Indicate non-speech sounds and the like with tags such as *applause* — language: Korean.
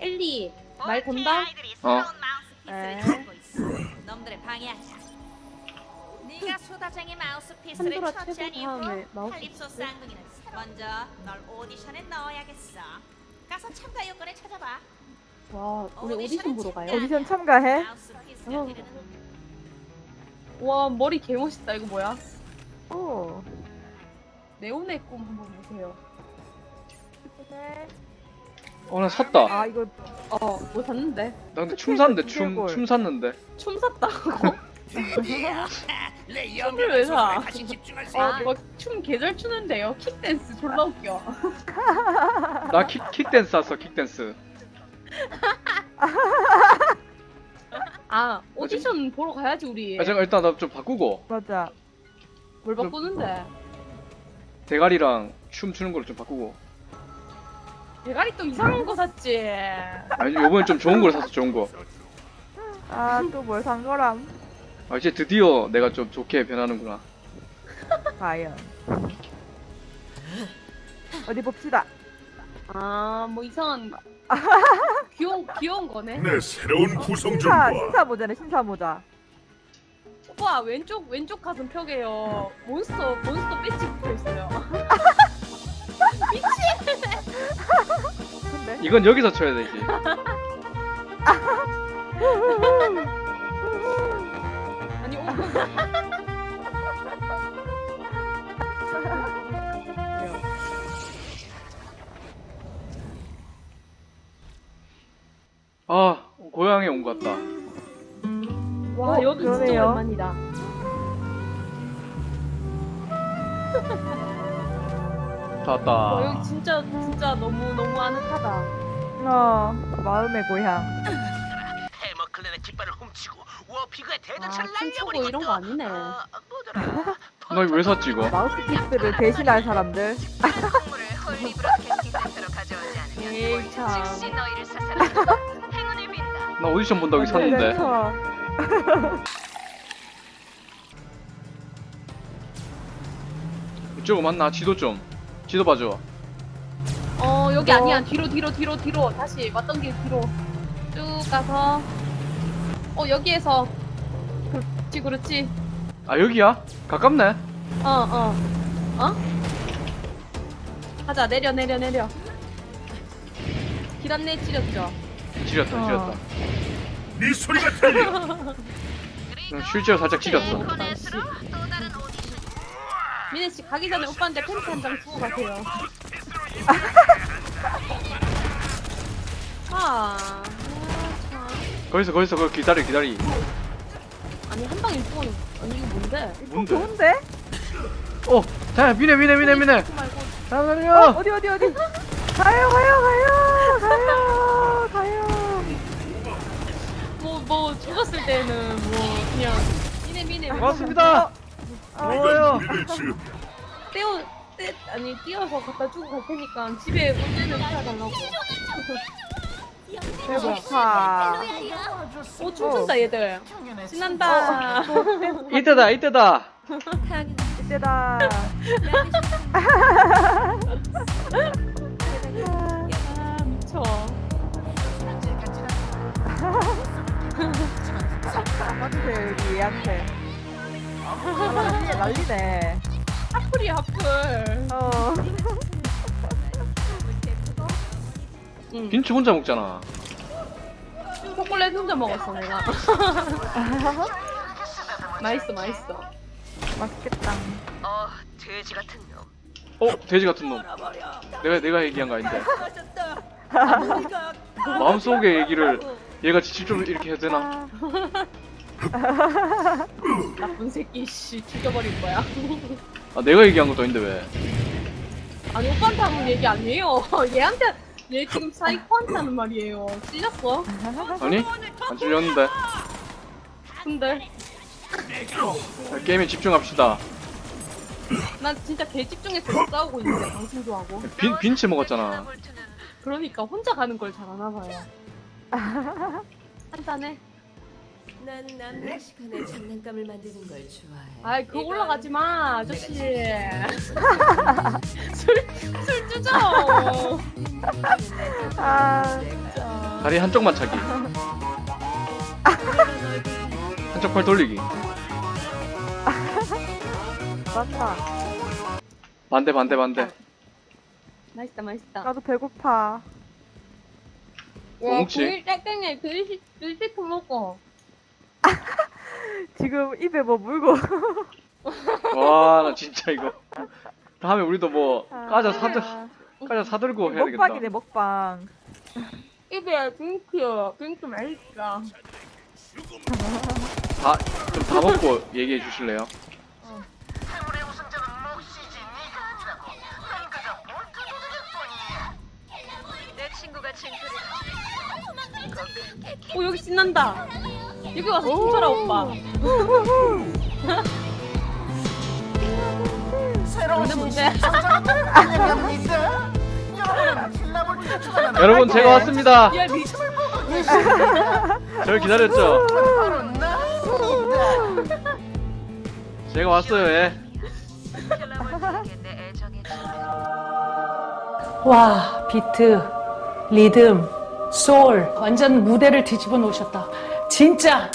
엘리 말 건다? 어. 놈들을 방해하자. 네가 소다쟁이 마우스피스를 판도라 처치한 최고 다음에 이후 마우스피스? 칼립소 쌍둥이는 먼저 널 오디션에 넣어야겠어. 가서 참가 요건을 찾아봐. 와 우리 오디션 보러 가요? 오디션 참가해? 어. 와 머리 개 멋있다 이거 뭐야? 오. 네온의 꿈 한번 보세요 어나 샀다. 나아 이거 어 뭐 샀는데? 근데 춤 샀는데 춤. 춤 샀는데. 춤 샀다고? 내 *laughs* 춤을 왜 사? 다시 집중하세요. 어막춤 개잘 추는데요 킥댄스 졸라 웃겨 나 킥 킥댄스 샀어 킥댄스. 아 오디션 보러 가야지 우리 아 잠깐 일단 나 좀 바꾸고 맞아. 뭘 바꾸는데? 대가리랑 춤 추는 거를 좀 바꾸고. 대가리 또 이상한 거 샀지 아니 요번에 좀 좋은 걸 샀어 좋은 거. 아또 뭘 산 거람? 아 이제 드디어 내가 좀 좋게 변하는구나. 과연. 어디 봅시다. 아 뭐 이상한 *laughs* 귀여운 귀여운 거네 내 새로운 구성 좀 신사 봐. 신사 모자네 신사 모자. 오빠 왼쪽 왼쪽 가슴 벽에요 몬스터 몬스터 배지 붙어 있어요 근데 이건 여기서 쳐야 되지. 아니 오아 고향에 온 것 같다. 와 어, 여기 진짜 그러네요. 오랜만이다 다 와 왔다. 여기 진짜 진짜 너무 너무 아늑하다 어 마음의 고향. 해머 클랜의 깃발을 훔치고 워피그의 아 대전차를 춤추고 날려버리고 이런 거 아니네 어, 뭐더라? *laughs* 나 이거 왜 샀지 이거? 마우스피스를 대신할 사람들. 선물을 홀리 브로드캐스팅 센터로 가져오지 않으면 에이, 참. 즉시 너희를 사살한다. 행운을 빈다. 나 오디션 본다고 이거 샀는데. 대전차. *laughs* 이쪽은 맞나? 지도 좀. 지도 봐줘. 어 여기 어. 아니야 뒤로 뒤로 뒤로 뒤로 다시 왔던 길 뒤로 쭉 가서 어 여기에서 그렇지 그렇지 아 여기야? 가깝네. 어어 어, 가자 내려 내려 내려 길 안내 찌렸죠 지렸다 어. 지렸다. 네 소리가 들려. 응, 실제로 살짝 지렸어. 네. 미네 씨 가기 전에 오빠한테 팬티 한장 주고 가세요 아, *laughs* 아, 참. 거기서 거기서 거기 기다려 기다리. 아니 한 방에 죽어는 아니 이거 뭔데? 뭔데? 좋은데? 어, 자 미네 미네 미네 미네. 그 말고 자 어. 어디 어디 어디? 가요 가요 가요 가요. 뭐 뭐 죽었을 때는 뭐 그냥 미네 미네 고맙습니다. 고마워요. 미래츠 *laughs* 떼어 떼 아니 띄어서 갖다 주고 갈 테니까 집에 올 때는 사달라고. 배고파. 오 춤춘다 얘들. 신난다. 이때다 이때다. 이때다. 아 미쳐. *laughs* 여기 얘한테. 아, 난리네 난리네. 하플이 하플. 어. 응. 빈츠 혼자 먹잖아. 초콜릿 혼자 먹었어 내가. *laughs* 맛있어 맛있어. 맛있겠다. 어, 돼지 같은 놈. 어, 돼지 같은 놈. 내가 내가 얘기한 거 아닌데. *laughs* *laughs* 마음속의 얘기를 얘가 직접 이렇게 해야 되나? *laughs* 나쁜 새끼 씨 죽여버릴 거야. 아 내가 얘기한 것도 아닌데 왜? 아니 오빠한테 하는 얘기 아니에요. *laughs* 얘한테 얘 지금 사이코한테 하는 말이에요. 찔렸어? 아니? 안 찔렸는데. 근데 자, 게임에 집중합시다. 난 진짜 개 집중해서 싸우고 있는데 방송도 하고. 빈 빈츠 먹었잖아. 그러니까 혼자 가는 걸잘안 와봐요. 한잔해. 난 남는 시간에 장난감을 만드는 걸 좋아해. 아이 그거 올라가지 마 아저씨 술술 *laughs* 주죠 *laughs* 아, 다리 한쪽만 차기. 한쪽 팔 돌리기. 맞다. 반대 반대 반대. 맛있다 맛있다 나도 배고파. 뭐 먹지? 굴 땡땡이 글씨 글씨 먹어 *laughs* 지금 입에 뭐 물고. *laughs* 와 나 진짜 이거. 다음에 우리도 뭐 아, 까자 사들 까자 사들고 해야 되겠다. 먹방이네, 먹방. 입에 빙크 빙크 맛있다 다좀 다 먹고 얘기해 주실래요? 행운의 우승자는 몫이지 네가 아니라고. 난 그저 볼트도둑일 뿐이야. 내 친구가 징크를 오 여기 신난다 여기 와서 춤춰라 오빠 새로운 근데 문제 환영합니다. 여러분은 신나볼 때 추가하는 여러분 제가 왔습니다. 야 미... 저를 기다렸죠? 바로 나입니다. 제가 왔어요. 예. 와, 비트, 리듬, 소울, 완전 무대를 뒤집어 놓으셨다. 진짜